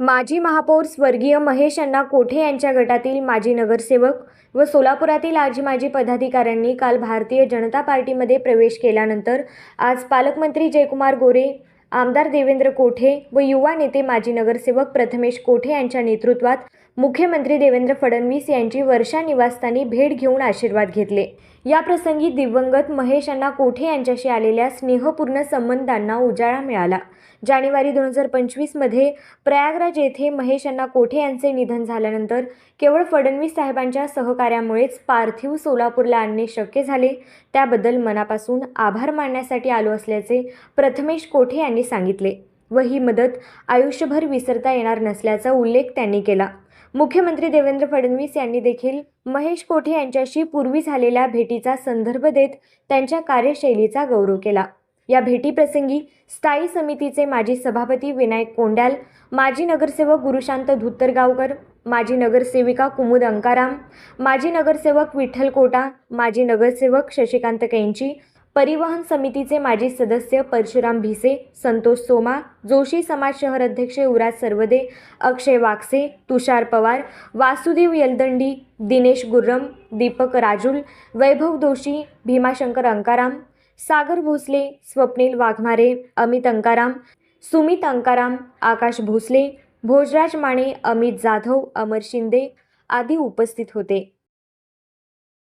माजी महापौर स्वर्गीय महेश अण्णा कोठे यांच्या गटातील माजी नगरसेवक व सोलापुरातील आजी माजी पदाधिकाऱ्यांनी काल भारतीय जनता पार्टीमध्ये प्रवेश केल्यानंतर आज पालकमंत्री जयकुमार गोरे आमदार देवेंद्र कोठे व युवा नेते माजी नगरसेवक प्रथमेश कोठे यांच्या नेतृत्वात मुख्यमंत्री देवेंद्र फडणवीस यांची वर्षा निवासस्थानी भेट घेऊन आशीर्वाद घेतले. याप्रसंगी दिवंगत महेश अण्णा कोठे यांच्याशी आलेल्या स्नेहपूर्ण संबंधांना उजाळा मिळाला. जानेवारी दोन हजार पंचवीसमध्ये प्रयागराज येथे महेश अण्णा कोठे यांचे निधन झाल्यानंतर केवळ फडणवीस साहेबांच्या सहकार्यामुळेच पार्थिव सोलापूरला आणणे शक्य झाले. त्याबद्दल मनापासून आभार मानण्यासाठी आलो असल्याचे प्रथमेश कोठे यांनी यांनी सांगितले व ही मदत आयुष्यभर विसरता येणार नसल्याचा उल्लेख त्यांनी केला. मुख्यमंत्री देवेंद्र फडणवीस यांनी देखील महेश कोठे यांच्याशी पूर्वी झालेल्या भेटीचा संदर्भ देत त्यांच्या कार्यशैलीचा गौरव केला. या भेटीप्रसंगी स्थायी समितीचे माजी सभापती विनायक कोंड्याल माजी नगरसेवक गुरुशांत धुत्तरगावकर माजी नगरसेविका कुमुद अंकाराम माजी नगरसेवक विठ्ठल कोटा माजी नगरसेवक शशिकांत कैंची परिवहन समितीचे माजी सदस्य परशुराम भिसे संतोष सोमा जोशी समाज शहर अध्यक्ष युवराज सर्वदे अक्षय वाकसे तुषार पवार वासुदेव यलदंडी दिनेश गुर्रम दीपक राजुल वैभव दोशी भीमाशंकर अंकाराम सागर भोसले स्वप्नील वाघमारे अमित अंकाराम सुमित अंकाराम आकाश भोसले भोजराज माने अमित जाधव अमर शिंदे आदी उपस्थित होते.